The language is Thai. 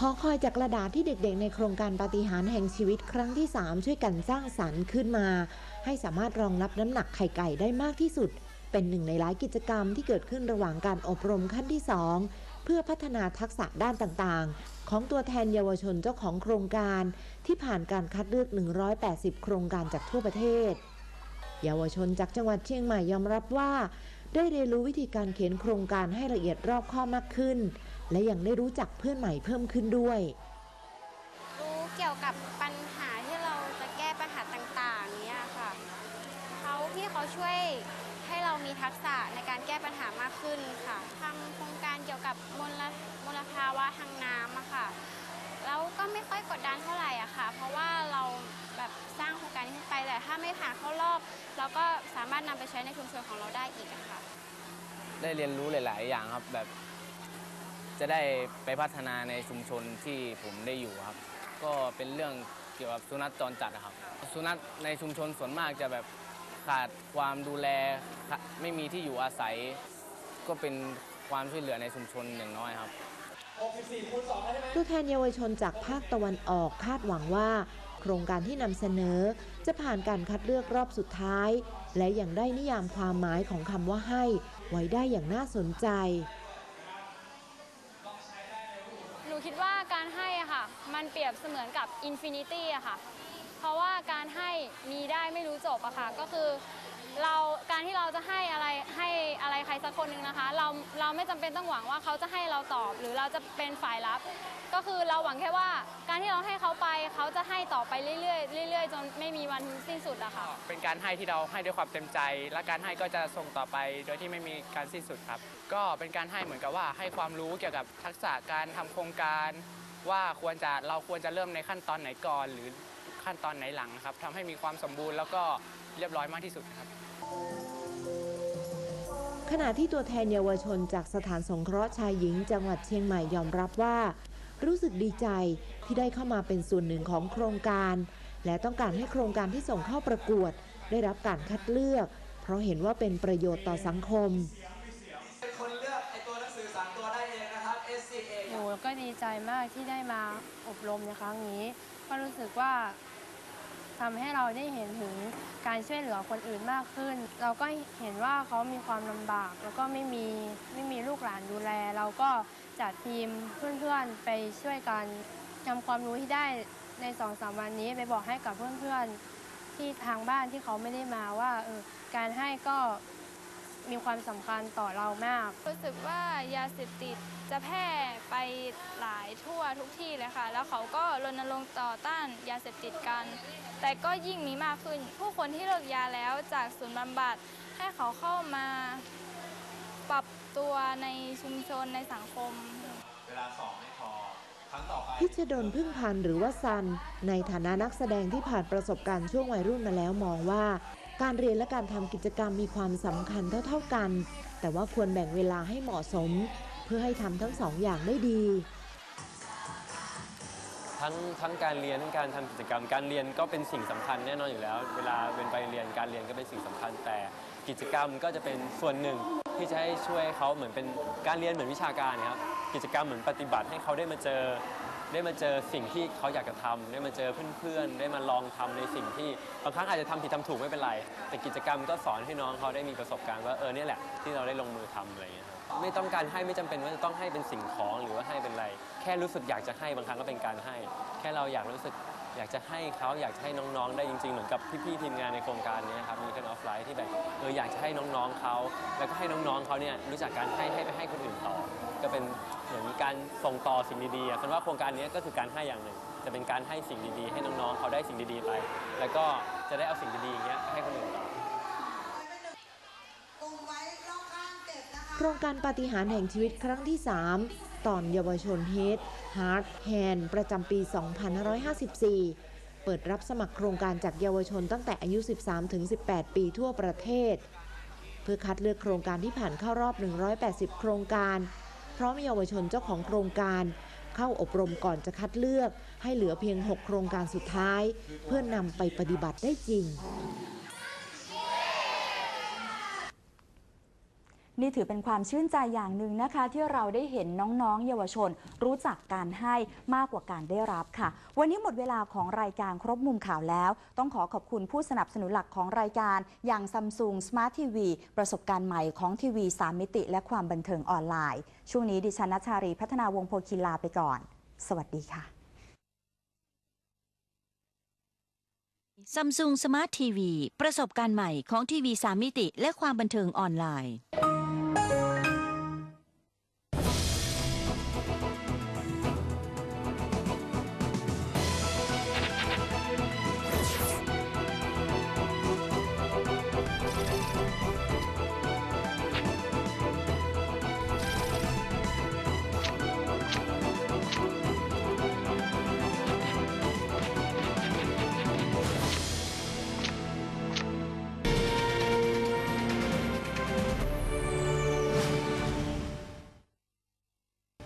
หอคอยจากกระดาษที่เด็กๆ ในโครงการปาฏิหาริย์แห่งชีวิตครั้งที่ 3 ช่วยกันสร้างสรรค์ขึ้นมา ให้สามารถรองรับน้ำหนักไข่ไก่ได้มากที่สุด เป็นหนึ่งในหลายกิจกรรมที่เกิดขึ้นระหว่างการอบรมขั้นที่ 2 เพื่อพัฒนาทักษะด้านต่างๆ ของตัวแทนเยาวชนเจ้าของโครงการ ที่ผ่านการคัดเลือก 180 โครงการจากทั่วประเทศ เยาวชนจากจังหวัดเชียงใหม่ยอมรับว่า ได้เรียนรู้วิธีการเขียนโครงการให้ละเอียดรอบคอบมากขึ้น และยังได้รู้จักเพื่อนใหม่เพิ่มขึ้นด้วย รู้เกี่ยวกับปัญหาที่เราจะแก้ปัญหาต่างๆเนี้ยค่ะเขาที่เขาช่วยให้เรามีทักษะในการแก้ปัญหามากขึ้นค่ะทำโครงการเกี่ยวกับมลมลภาวะทางน้ำอะค่ะแล้วก็ไม่ค่อยกดดันเท่าไหร่อะค่ะ เพราะว่าเรา แต่ถ้าไม่ผ่านเข้ารอบ เราก็สามารถนำไปใช้ในชุมชนของเราได้อีกอะค่ะ ได้เรียนรู้หลาย ๆ อย่างครับแบบ จะได้ไปพัฒนาในชุมชนที่ผมได้อยู่ครับ ก็เป็นเรื่องเกี่ยวกับสุนัขจรจัดนะครับ สุนัขในชุมชนส่วนมากจะแบบขาดความดูแลขาไม่มีที่อยู่อาศัย ก็เป็นความช่วยเหลือในชุมชนอย่างน้อยครับตัวแทนเยาวชนจากภาคตะวันออกคาดหวังว่า โครงการที่นำเสนอ จะผ่านการคัดเลือกรอบสุดท้าย และยังได้นิยามความหมายของคำว่าให้ ไว้ได้อย่างน่าสนใจ หนูคิดว่าการให้อะค่ะ มันเปรียบเสมือนกับอินฟินิตี้อะค่ะ เพราะว่าการให้มีได้ไม่รู้จบอะค่ะ ก็คือเราการที่เราจะให้อะไร อะไรใครสักคนหนึ่งนะคะ เราเราไม่จำเป็นต้องหวังว่าเขาจะให้เราตอบ หรือเราจะเป็นฝ่ายรับ ก็คือเราหวังแค่ว่าการที่เราให้เขาไปเขาจะให้ต่อไปเรื่อยๆเรื่อยๆ จนไม่มีวันสิ้นสุดอะค่ะ เป็นการให้ที่เราให้ด้วยความเต็มใจ และการให้ก็จะส่งต่อไปโดยที่ไม่มีการสิ้นสุดครับ ก็เป็นการให้เหมือนกับว่าให้ความรู้เกี่ยวกับทักษะการทำโครงการ ว่าควรจะเราควรจะเริ่มในขั้นตอนไหนก่อน หรือขั้นตอนไหนหลังครับทำให้มีความสมบูรณ์แล้วก็เรียบร้อยมากที่สุดครับ ขณะที่ตัวแทนเยาวชนจากสถานสงเคราะห์ชายหญิงจังหวัดเชียงใหม่ยอมรับว่า รู้สึกดีใจที่ได้เข้ามาเป็นส่วนหนึ่งของโครงการ และต้องการให้โครงการที่ส่งเข้าประกวด ได้รับการคัดเลือก เพราะเห็นว่าเป็นประโยชน์ต่อสังคม เป็นคนเลือกไอตัวหนังสือสามตัวได้เองนะครับ SCA หนูก็ดีใจมากที่ได้มาอบรมในครั้งนี้ ก็รู้สึกว่า ทำให้เราได้เห็นถึงการช่วยเหลือคนอื่นมากขึ้น เราก็เห็นว่าเขามีความลำบาก แล้วก็ไม่มีไม่มีลูกหลานดูแล เราก็จัดทีมเพื่อนๆไปช่วยกันนำความรู้ที่ได้ในสองสามวันนี้ไปบอกให้กับเพื่อนๆที่ทางบ้านที่เขาไม่ได้มาว่าเออการให้ก็ มีความสำคัญต่อเรามาก รู้สึกว่ายาเสพติดจะแพร่ไปหลายทั่วทุกที่เลยค่ะ แล้วเขาก็รณรงค์ต่อต้านยาเสพติดกัน แต่ก็ยิ่งมีมากขึ้น ผู้คนที่เลิกยาแล้วจากศูนย์บำบัดให้เขาเข้ามาปรับตัวในชุมชนในสังคม เวลาสองไม่พอครั้งต่อไป พิชดลพึ่งพันธ์หรือว่าซัน ในฐานะนักแสดงที่ผ่านประสบการณ์ช่วงวัยรุ่นมาแล้วมองว่า การเรียนและการทำกิจกรรมมีความสำคัญเท่าๆกัน แต่ว่าควรแบ่งเวลาให้เหมาะสม เพื่อให้ทำทั้งสองอย่างได้ดีทั้งทั้งการเรียนทั้งการทำกิจกรรม การเรียนก็เป็นสิ่งสำคัญแน่นอนอยู่แล้ว เวลาเป็นไปเรียนการเรียนก็เป็นสิ่งสำคัญ แต่กิจกรรมก็จะเป็นส่วนหนึ่งที่จะให้ช่วยเขาเหมือนเป็นการเรียนเหมือนวิชาการนะครับกิจกรรมเหมือนปฏิบัติให้เขาได้มาเจอ ได้มาเจอสิ่งที่เขาอยากจะทำได้มาเจอเพื่อนๆ ได้มาลองทำในสิ่งที่บางครั้งอาจจะทำผิดทำถูกไม่เป็นไร แต่กิจกรรมก็สอนให้น้องเขาได้มีประสบการณ์ว่าเออเนี่ยแหละที่เราได้ลงมือทำอะไรอย่างเงี้ยครับไม่ต้องการให้ไม่จำเป็นว่าจะต้องให้เป็นสิ่งของหรือว่าให้เป็นอะไร แค่รู้สึกอยากจะให้บางครั้งก็เป็นการให้ แค่เราอยากรู้สึก อยากจะให้เขาอยากจะให้น้องๆ ได้จริงๆ เหมือนกับพี่ๆทีมงานในโครงการนี้ครับมีคนออฟไลน์ที่แบบเอออยากจะให้น้องๆเขาแล้วก็ให้น้องๆเขาเนี่ยรู้จักการให้ให้ไปให้คนอื่นต่อ ก็เป็นเหมือนการส่งต่อสิ่งดีๆอะคันว่าโครงการนี้ก็คือการให้อย่างหนึ่ง จะเป็นการให้สิ่งดีๆ ให้น้องๆเขาได้สิ่งดีๆไป แล้วก็จะได้เอาสิ่งดีๆอย่างเงี้ยให้คนอื่นต่อโครงการปฏิหารแห่งชีวิตครั้งที่ 3 ตอนเยาวชนเฮดฮาร์ดแฮนประจำปี 2554 เปิดรับสมัครโครงการจากเยาวชนตั้งแต่อายุ 13-18 ปีทั่วประเทศ เพื่อคัดเลือกโครงการที่ผ่านเข้ารอบ 180 โครงการ พร้อมเยาวชนเจ้าของโครงการเข้าอบรมก่อนจะคัดเลือก ให้เหลือเพียง 6 โครงการสุดท้าย เพื่อนนำไปปฏิบัติได้จริง นี่ถือเป็นความชื่นใจอย่างหนึ่งนะคะ ที่เราได้เห็นน้องๆ เยาวชน รู้จักการให้มากกว่าการได้รับค่ะ วันนี้หมดเวลาของรายการครบมุมข่าวแล้ว ต้องขอขอบคุณผู้สนับสนุนหลักของรายการ อย่างซัมซุงสมาร์ททีวีประสบการณ์ใหม่ของทีวี 3 มิติ และความบันเทิงออนไลน์ ช่วงนี้ดิฉันนัชชารีพัฒนาวงโพคิลาไปก่อน สวัสดีค่ะซัมซุงสมาร์ททีวีประสบการณ์ใหม่ของทีวี3มิติ และความบันเทิงออนไลน์